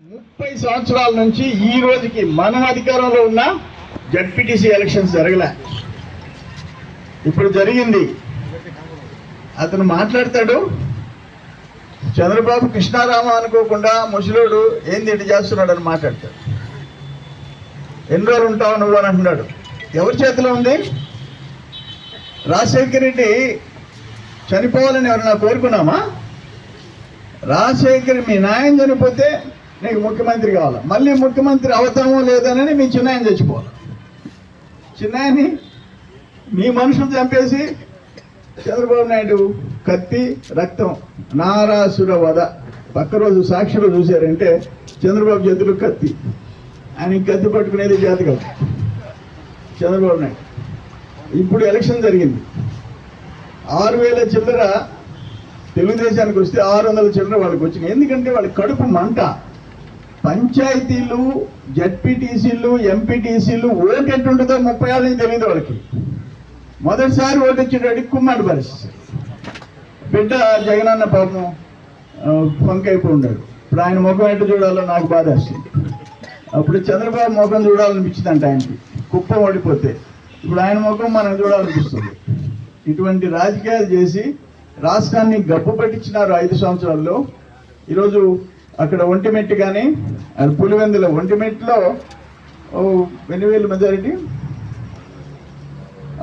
ముప్పై సంవత్సరాల నుంచి ఈ రోజుకి మనం అధికారంలో ఉన్న జడ్పీటీసీ ఎలక్షన్స్ జరగలే. ఇప్పుడు జరిగింది. అతను మాట్లాడతాడు. చంద్రబాబు కృష్ణారామ అనుకోకుండా ముసలోడు ఏంది ఇటు చేస్తున్నాడు అని మాట్లాడతాడు. ఎన్ని రోజులు ఉంటావు నువ్వు అని అంటున్నాడు. ఎవరి చేతిలో ఉంది? రాజశేఖర రెడ్డి చనిపోవాలని ఎవరైనా కోరుకున్నామా? రాజశేఖర్ మీ నాయన చనిపోతే నీకు ముఖ్యమంత్రి కావాలి? మళ్ళీ ముఖ్యమంత్రి అవుతామో లేదనని మీ చిన్నాయన చచ్చిపోవాలి? చిన్నాయని మీ మనుషులు చంపేసి చంద్రబాబు నాయుడు కత్తి రక్తం నారాసుర వధ. పక్క రోజు సాక్షులు చూశారంటే చంద్రబాబు చేతులు కత్తి. ఆయన కత్తి పట్టుకునేది జాతకం చంద్రబాబు నాయుడు. ఇప్పుడు ఎలక్షన్ జరిగింది. ఆరు వేల చిల్లర తెలుగుదేశానికి వస్తే ఆరు వందల చిల్లర వాళ్ళకి వచ్చినాయి. ఎందుకంటే వాళ్ళ కడుపు మంట. పంచాయతీలు జడ్పీటీసీలు ఎంపీటీసీలు ఓటు ఎట్టుంటుందో ముప్పై ఏళ్ళ తెలియదు వాళ్ళకి. మొదటిసారి ఓటు వచ్చేటడికి కుమ్మాడు పరిస్థితి. బిడ్డ జగనన్న పాపం ఆ, పంకైపోయి ఉన్నాడు ఇప్పుడు ఆయన ముఖం ఎట్టు చూడాలో నాకు బాధ వస్తుంది. అప్పుడు చంద్రబాబు ముఖం చూడాలనిపించిందంట ఆయనకి. కుప్పం ఓడిపోతే. ఇప్పుడు ఆయన ముఖం మనం చూడాలనిపిస్తుంది. ఇటువంటి రాజకీయాలు చేసి రాష్ట్రాన్ని గబ్బు పట్టించినారు ఐదు సంవత్సరాల్లో. ఈరోజు అక్కడ ఒంటిమెట్టి కానీ అది పులివెందుల ఒంటిమెట్టిలో ఓ ఎన్ని వేలు మెజారిటీ?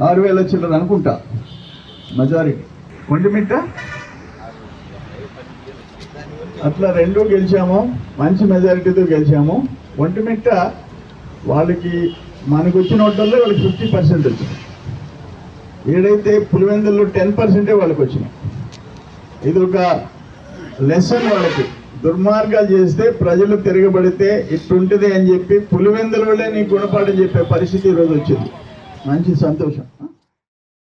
ఆరు వేల చిల్లర అనుకుంటా మెజారిటీ. ఒంటిమిట్ట అట్లా రెండు గెలిచాము మంచి మెజారిటీతో గెలిచాము. ఒంటిమిట్ట వాళ్ళకి మనకు వచ్చిన ఓట్లలో వాళ్ళకి ఫిఫ్టీ పర్సెంట్ వచ్చింది. ఏడైతే పులివెందుల్లో టెన్ పర్సెంటే వాళ్ళకి వచ్చినాయి ఇది ఒక లెసన్ వాళ్ళకి. దుర్మార్గాలు చేస్తే ప్రజలు తిరగబడితే ఇట్టుంటుంది అని చెప్పి పులివెందులోనే నీ గుణపాఠం చెప్పే పరిస్థితి ఈరోజు వచ్చింది. మంచి సంతోషం.